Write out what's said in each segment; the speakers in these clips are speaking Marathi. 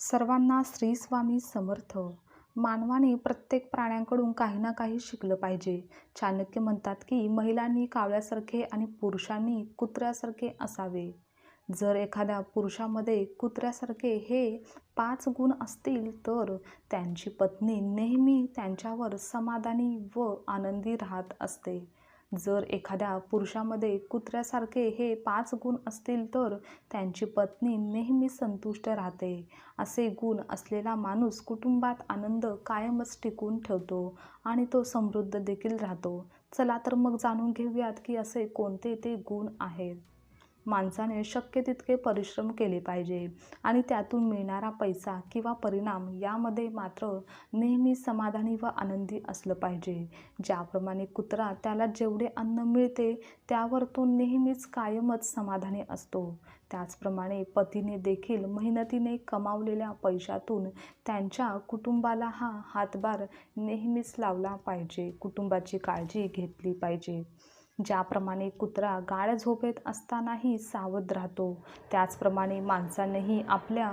सर्वांना श्री स्वामी समर्थ. मानवाने प्रत्येक प्राण्यांकडून काही ना काही शिकलं पाहिजे. चाणक्य म्हणतात की महिलांनी कावळ्यासारखे आणि पुरुषांनी कुत्र्यासारखे असावे. जर एखाद्या पुरुषामध्ये कुत्र्यासारखे हे पाच गुण असतील तर त्यांची पत्नी नेहमी त्यांच्यावर समाधानी व आनंदी राहत असते. जर एखाद्या पुरुषामध्ये कुत्र्यासारखे हे पाच गुण असतील तर त्यांची पत्नी नेहमी संतुष्ट राहते. असे गुण असलेला माणूस कुटुंबात आनंद कायमच टिकून ठेवतो आणि तो समृद्ध देखील राहतो. चला तर मग जाणून घेऊयात की असे कोणते ते गुण आहेत. माणसाने शक्य तितके परिश्रम केले पाहिजे आणि त्यातून मिळणारा पैसा किंवा परिणाम यामध्ये मात्र नेहमी समाधानी व आनंदी असलं पाहिजे. ज्याप्रमाणे कुत्रा त्याला जेवढे अन्न मिळते त्यावर तो नेहमीच कायमच समाधानी असतो. त्याचप्रमाणे पतीने देखील मेहनतीने कमावलेल्या पैशातून त्यांच्या कुटुंबाला हा हातभार नेहमीच लावला पाहिजे. कुटुंबाची काळजी घेतली पाहिजे. ज्याप्रमाणे कुत्रा गाळ झोपेत असतानाही सावध राहतो त्याचप्रमाणे माणसानेही आपल्या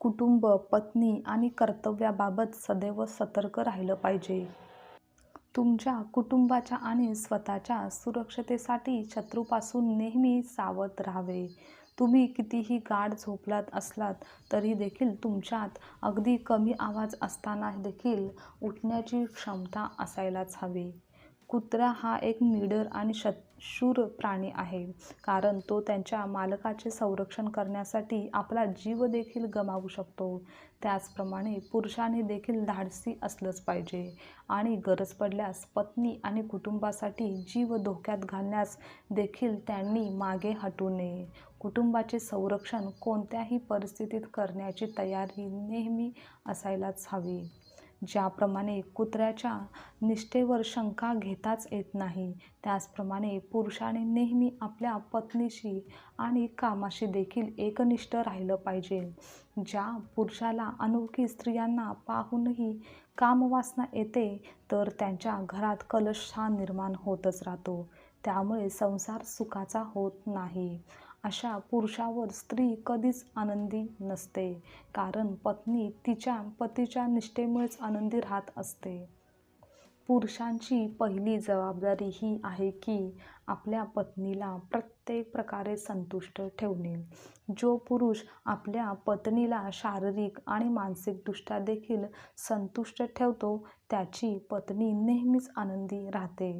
कुटुंब पत्नी आणि कर्तव्याबाबत सदैव सतर्क राहिलं पाहिजे. तुमच्या कुटुंबाच्या आणि स्वतःच्या सुरक्षतेसाठी शत्रूपासून नेहमी सावध राहावे. तुम्ही कितीही गाढ झोपलात असलात तरी देखील तुमच्यात अगदी कमी आवाज असताना देखील उठण्याची क्षमता असायलाच हवी. कुत्रा हा एक निडर आणि श शूर प्राणी आहे. कारण तो त्यांच्या मालकाचे संरक्षण करण्यासाठी आपला जीव देखील गमावू शकतो. त्याचप्रमाणे पुरुषाने देखील धाडसी असलंच पाहिजे. आणि गरज पडल्यास पत्नी आणि कुटुंबासाठी जीव धोक्यात घालण्यास देखील त्यांनी मागे हटू नये. कुटुंबाचे संरक्षण कोणत्याही परिस्थितीत करण्याची तयारी नेहमी असायलाच हवी. ज्याप्रमाणे कुत्र्याच्या निष्ठेवर शंका घेताच येत नाही त्याचप्रमाणे पुरुषाने नेहमी आपल्या पत्नीशी आणि कामाशी देखील एकनिष्ठ राहिलं पाहिजे. ज्या पुरुषाला अनोळखी स्त्रियांना पाहूनही कामवासना येते तर त्यांच्या घरात कलश हा निर्माण होतच राहतो. त्यामुळे संसार सुखाचा होत नाही. अशा पुरुषावर स्त्री कधीच आनंदी नसते. कारण पत्नी तिच्या पतीच्या निष्ठेमुळेच आनंदी राहत असते. पुरुषांची पहिली जबाबदारी ही आहे की आपल्या पत्नीला प्रत्येक प्रकारे संतुष्ट ठेवणे. जो पुरुष आपल्या पत्नीला शारीरिक आणि मानसिकदृष्ट्या देखील संतुष्ट ठेवतो त्याची पत्नी नेहमीच आनंदी राहते.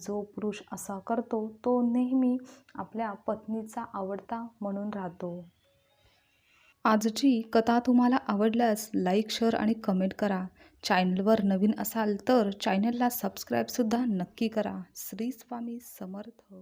जो पुरुष असा करतो तो नेहमी आपल्या पत्नीचा आवडता म्हणून राहतो. आजची कथा तुम्हाला आवडल्यास लाईक शेअर आणि कमेंट करा. चॅनलवर नवीन असाल तर चॅनलला सबस्क्राईबसुद्धा नक्की करा. श्री स्वामी समर्थ.